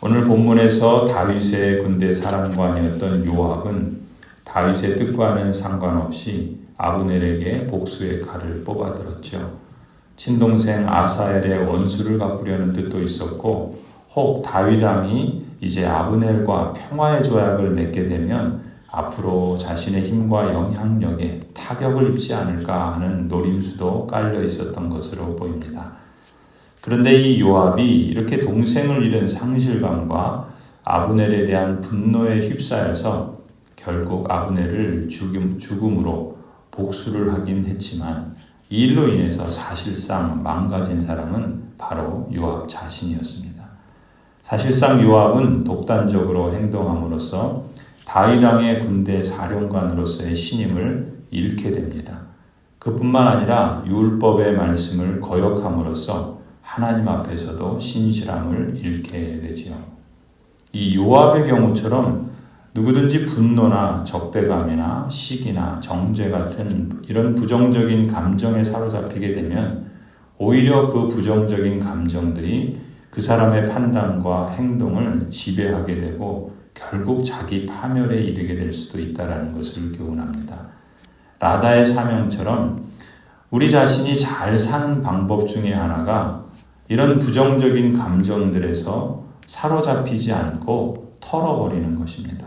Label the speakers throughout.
Speaker 1: 오늘 본문에서 다윗의 군대 사령관이었던 요압은 다윗의 뜻과는 상관없이 아브넬에게 복수의 칼을 뽑아들었죠. 친동생 아사엘의 원수를 갚으려는 뜻도 있었고 혹 다윗 왕이 이제 아브넬과 평화의 조약을 맺게 되면 앞으로 자신의 힘과 영향력에 타격을 입지 않을까 하는 노림수도 깔려 있었던 것으로 보입니다. 그런데 이 요압이 이렇게 동생을 잃은 상실감과 아브넬에 대한 분노에 휩싸여서 결국 아브넬을 죽음, 죽음으로 복수를 하긴 했지만 이 일로 인해서 사실상 망가진 사람은 바로 요압 자신이었습니다. 사실상 요압은 독단적으로 행동함으로써 다윗 왕의 군대 사령관으로서의 신임을 잃게 됩니다. 그뿐만 아니라 율법의 말씀을 거역함으로써 하나님 앞에서도 신실함을 잃게 되지요. 이 요압의 경우처럼 누구든지 분노나 적대감이나 시기나 정죄 같은 이런 부정적인 감정에 사로잡히게 되면 오히려 그 부정적인 감정들이 그 사람의 판단과 행동을 지배하게 되고 결국 자기 파멸에 이르게 될 수도 있다라는 것을 교훈합니다. 라다의 사명처럼 우리 자신이 잘 사는 방법 중에 하나가 이런 부정적인 감정들에서 사로잡히지 않고 털어버리는 것입니다.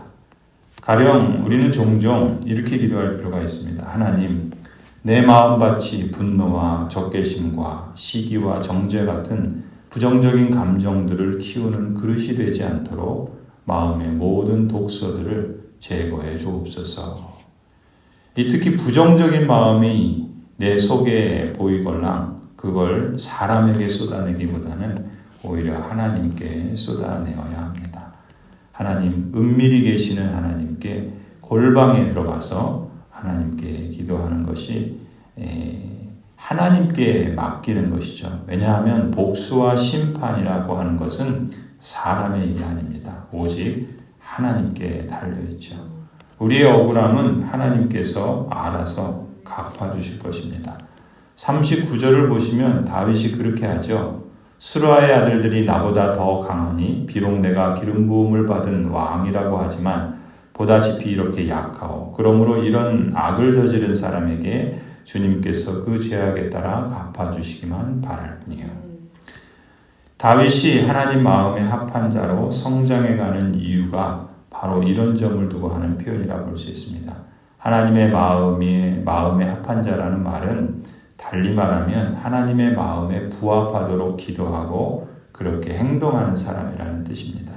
Speaker 1: 가령 우리는 종종 이렇게 기도할 필요가 있습니다. 하나님, 내 마음밭이 분노와 적개심과 시기와 정죄 같은 부정적인 감정들을 키우는 그릇이 되지 않도록 마음의 모든 독서들을 제거해 주옵소서. 이 특히 부정적인 마음이 내 속에 보이걸랑 그걸 사람에게 쏟아내기보다는 오히려 하나님께 쏟아내어야 합니다. 하나님, 은밀히 계시는 하나님께 골방에 들어가서 하나님께 기도하는 것이 하나님께 맡기는 것이죠. 왜냐하면 복수와 심판이라고 하는 것은 사람의 일이 아닙니다. 오직 하나님께 달려있죠. 우리의 억울함은 하나님께서 알아서 갚아주실 것입니다. 39절을 보시면 다윗이 그렇게 하죠. 수라의 아들들이 나보다 더 강하니 비록 내가 기름 부음을 받은 왕이라고 하지만 보다시피 이렇게 약하오. 그러므로 이런 악을 저지른 사람에게 주님께서 그 죄악에 따라 갚아주시기만 바랄 뿐이에요. 다윗이 하나님 마음에 합한 자로 성장해가는 이유가 바로 이런 점을 두고 하는 표현이라 볼 수 있습니다. 하나님의 마음이 마음에 합한 자라는 말은 달리 말하면 하나님의 마음에 부합하도록 기도하고 그렇게 행동하는 사람이라는 뜻입니다.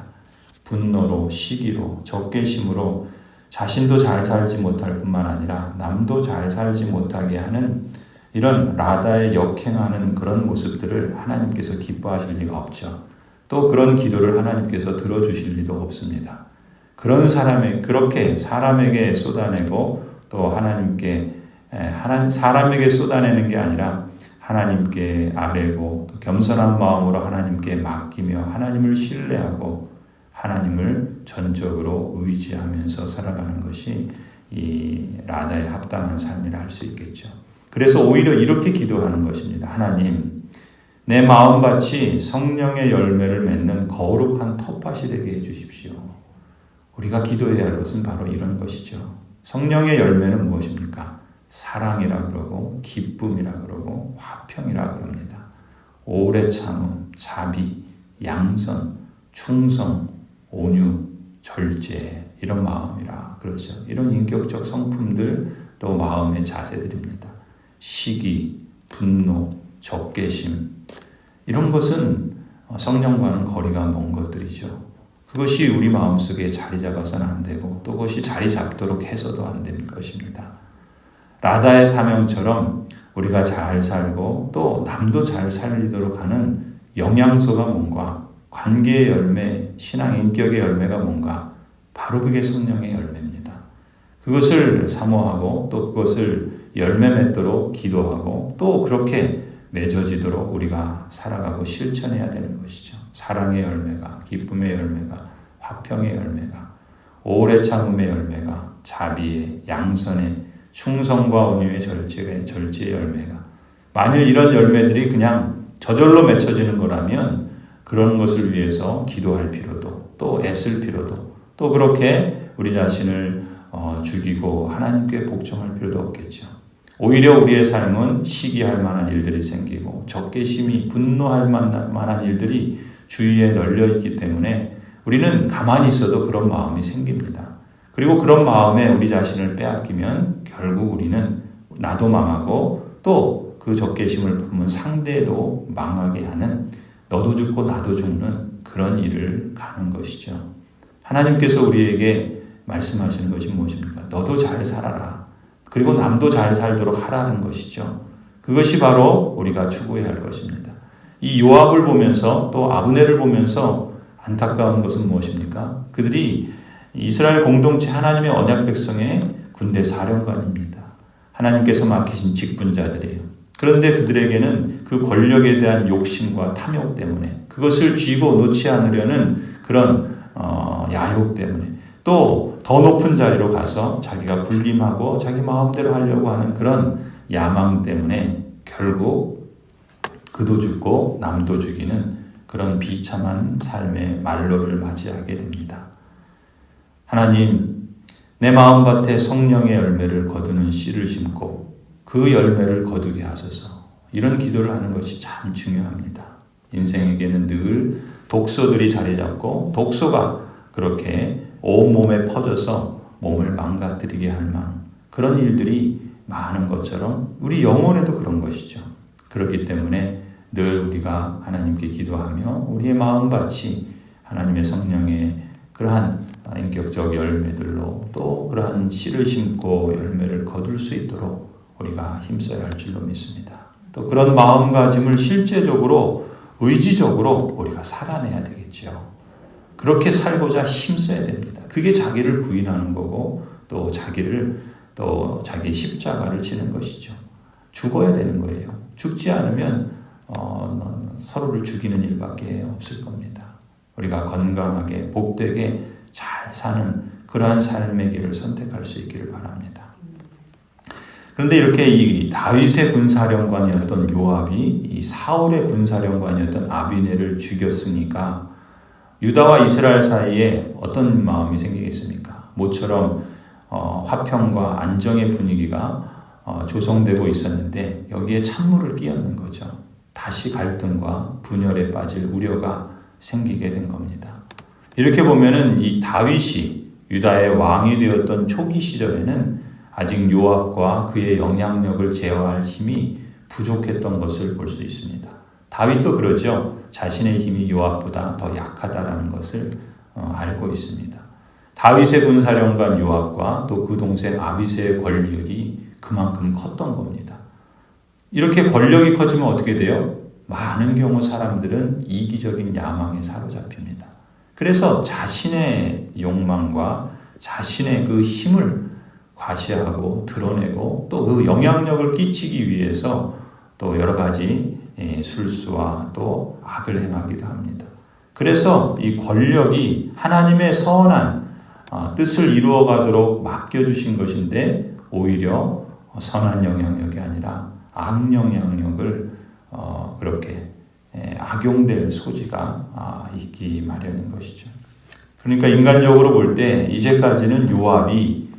Speaker 1: 분노로, 시기로, 적개심으로 자신도 잘 살지 못할 뿐만 아니라 남도 잘 살지 못하게 하는 이런 라다에 역행하는 그런 모습들을 하나님께서 기뻐하실 리가 없죠. 또 그런 기도를 하나님께서 들어주실 리도 없습니다. 그런 사람에 그렇게 사람에게 쏟아내고 또 하나님께 하나님 사람에게 쏟아내는 게 아니라 하나님께 아뢰고 겸손한 마음으로 하나님께 맡기며 하나님을 신뢰하고 하나님을 전적으로 의지하면서 살아가는 것이 이 라다의 합당한 삶이라 할 수 있겠죠. 그래서 오히려 이렇게 기도하는 것입니다. 하나님, 내 마음밭이 성령의 열매를 맺는 거룩한 텃밭이 되게 해주십시오. 우리가 기도해야 할 것은 바로 이런 것이죠. 성령의 열매는 무엇입니까? 사랑이라 그러고 기쁨이라 그러고 화평이라 그럽니다. 오래 참음, 자비, 양선, 충성, 온유, 절제 이런 마음이라 그러죠. 이런 인격적 성품들 또 마음의 자세들입니다. 시기, 분노, 적개심 이런 것은 성령과는 거리가 먼 것들이죠. 그것이 우리 마음속에 자리 잡아서는 안 되고 또 그것이 자리 잡도록 해서도 안 되는 것입니다. 라다의 사명처럼 우리가 잘 살고 또 남도 잘 살리도록 하는 영양소가 뭔가 관계의 열매, 신앙 인격의 열매가 뭔가 바로 그게 성령의 열매입니다. 그것을 사모하고 또 그것을 열매 맺도록 기도하고 또 그렇게 맺어지도록 우리가 살아가고 실천해야 되는 것이죠. 사랑의 열매가, 기쁨의 열매가, 화평의 열매가, 오래 참음의 열매가, 자비의, 양선의, 충성과 온유의 절제의, 절제의 열매가. 만일 이런 열매들이 그냥 저절로 맺혀지는 거라면 그런 것을 위해서 기도할 필요도 또 애쓸 필요도 또 그렇게 우리 자신을 어, 죽이고 하나님께 복종할 필요도 없겠죠. 오히려 우리의 삶은 시기할 만한 일들이 생기고 적개심이 분노할 만한 일들이 주위에 널려 있기 때문에 우리는 가만히 있어도 그런 마음이 생깁니다. 그리고 그런 마음에 우리 자신을 빼앗기면 결국 우리는 나도 망하고 또 그 적개심을 품은 상대도 망하게 하는 너도 죽고 나도 죽는 그런 일을 가는 것이죠. 하나님께서 우리에게 말씀하시는 것이 무엇입니까? 너도 잘 살아라. 그리고 남도 잘 살도록 하라는 것이죠. 그것이 바로 우리가 추구해야 할 것입니다. 이 요압을 보면서 또 아브네를 보면서 안타까운 것은 무엇입니까? 그들이 이스라엘 공동체 하나님의 언약 백성의 군대 사령관입니다. 하나님께서 맡기신 직분자들이에요. 그런데 그들에게는 그 권력에 대한 욕심과 탐욕 때문에 그것을 쥐고 놓지 않으려는 그런 어, 야욕 때문에 또 더 높은 자리로 가서 자기가 군림하고 자기 마음대로 하려고 하는 그런 야망 때문에 결국 그도 죽고 남도 죽이는 그런 비참한 삶의 말로를 맞이하게 됩니다. 하나님, 내 마음밭에 성령의 열매를 거두는 씨를 심고 그 열매를 거두게 하소서. 이런 기도를 하는 것이 참 중요합니다. 인생에게는 늘 독소들이 자리 잡고 독소가 그렇게 온몸에 퍼져서 몸을 망가뜨리게 할 만한 그런 일들이 많은 것처럼 우리 영혼에도 그런 것이죠. 그렇기 때문에 늘 우리가 하나님께 기도하며 우리의 마음밭이 하나님의 성령의 그러한 인격적 열매들로 또 그러한 씨를 심고 열매를 거둘 수 있도록 우리가 힘써야 할 줄로 믿습니다. 또 그런 마음가짐을 실제적으로 의지적으로 우리가 살아내야 되겠죠. 그렇게 살고자 힘써야 됩니다. 그게 자기를 부인하는 거고 또 자기를 또 자기 십자가를 지는 것이죠. 죽어야 되는 거예요. 죽지 않으면 어, 서로를 죽이는 일밖에 없을 겁니다. 우리가 건강하게 복되게 잘 사는 그러한 삶의 길을 선택할 수 있기를 바랍니다. 그런데 이렇게 이 다윗의 군사령관이었던 요압이 이 사울의 군사령관이었던 아비네를 죽였으니까 유다와 이스라엘 사이에 어떤 마음이 생기겠습니까? 모처럼 어, 화평과 안정의 분위기가 어, 조성되고 있었는데 여기에 찬물을 끼얹는 거죠. 다시 갈등과 분열에 빠질 우려가 생기게 된 겁니다. 이렇게 보면은 이 다윗이 유다의 왕이 되었던 초기 시절에는 아직 요압과 그의 영향력을 제어할 힘이 부족했던 것을 볼 수 있습니다. 다윗도 그러죠. 자신의 힘이 요압보다 더 약하다라는 것을 어, 알고 있습니다. 다윗의 군사령관 요압과 또 그 동생 아비세의 권력이 그만큼 컸던 겁니다. 이렇게 권력이 커지면 어떻게 돼요? 많은 경우 사람들은 이기적인 야망에 사로잡힙니다. 그래서 자신의 욕망과 자신의 그 힘을 과시하고 드러내고 또 그 영향력을 끼치기 위해서 또 여러 가지 예, 술수와 또 악을 행하기도 합니다. 그래서 이 권력이 하나님의 선한 아, 뜻을 이루어 가도록 맡겨주신 것인데 오히려 선한 영향력이 아니라 악 영향력을 어, 그렇게 예, 악용될 소지가 아, 있기 마련인 것이죠. 그러니까 인간적으로 볼 때 이제까지는 요압이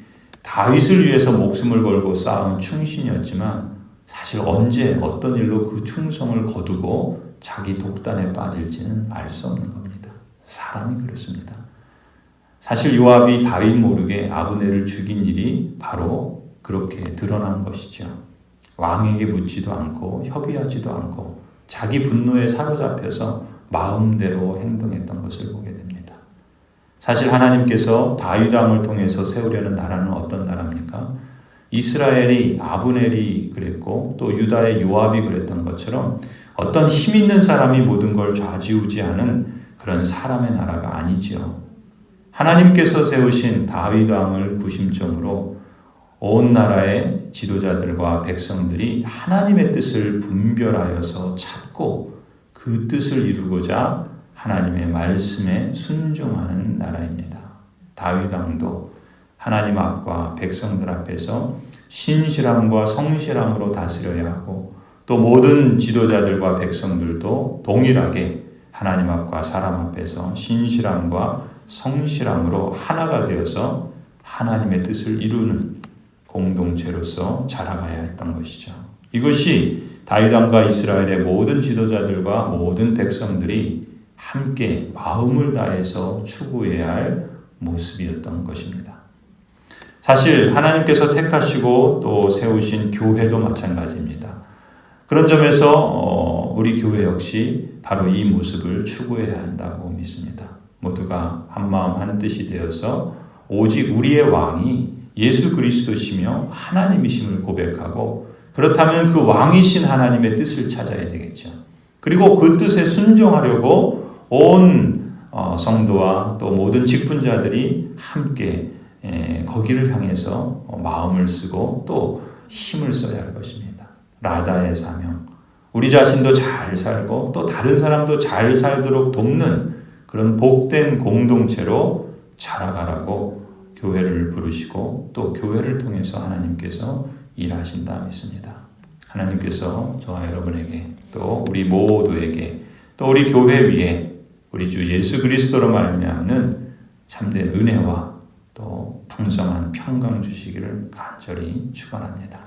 Speaker 1: 다윗을 위해서 목숨을 걸고 쌓은 충신이었지만 사실 언제 어떤 일로 그 충성을 거두고 자기 독단에 빠질지는 알 수 없는 겁니다. 사람이 그렇습니다. 사실 요압이 다윗 모르게 아브네를 죽인 일이 바로 그렇게 드러난 것이죠. 왕에게 묻지도 않고 협의하지도 않고 자기 분노에 사로잡혀서 마음대로 행동했던 것을 보게 됩니다. 사실 하나님께서 다윗 왕을 통해서 세우려는 나라는 어떤 나라입니까? 이스라엘이 아브넬이 그랬고 또 유다의 요압이 그랬던 것처럼 어떤 힘 있는 사람이 모든 걸 좌지우지하는 그런 사람의 나라가 아니지요. 하나님께서 세우신 다윗 왕을 구심점으로 온 나라의 지도자들과 백성들이 하나님의 뜻을 분별하여서 찾고 그 뜻을 이루고자 하나님의 말씀에 순종하는 나라입니다. 다윗 왕도 하나님 앞과 백성들 앞에서 신실함과 성실함으로 다스려야 하고 또 모든 지도자들과 백성들도 동일하게 하나님 앞과 사람 앞에서 신실함과 성실함으로 하나가 되어서 하나님의 뜻을 이루는 공동체로서 자라가야 했던 것이죠. 이것이 다윗왕과 이스라엘의 모든 지도자들과 모든 백성들이 함께 마음을 다해서 추구해야 할 모습이었던 것입니다. 사실 하나님께서 택하시고 또 세우신 교회도 마찬가지입니다. 그런 점에서 우리 교회 역시 바로 이 모습을 추구해야 한다고 믿습니다. 모두가 한 마음 한 뜻이 되어서 오직 우리의 왕이 예수 그리스도시며 하나님이심을 고백하고 그렇다면 그 왕이신 하나님의 뜻을 찾아야 되겠죠. 그리고 그 뜻에 순종하려고 온 성도와 또 모든 직분자들이 함께 거기를 향해서 마음을 쓰고 또 힘을 써야 할 것입니다. 라다의 사명. 우리 자신도 잘 살고 또 다른 사람도 잘 살도록 돕는 그런 복된 공동체로 자라가라고 교회를 부르시고 또 교회를 통해서 하나님께서 일하신다 믿습니다. 하나님께서 저와 여러분에게 또 우리 모두에게 또 우리 교회 위에 우리 주 예수 그리스도로 말미암는 참된 은혜와 또 풍성한 평강 주시기를 간절히 축원합니다.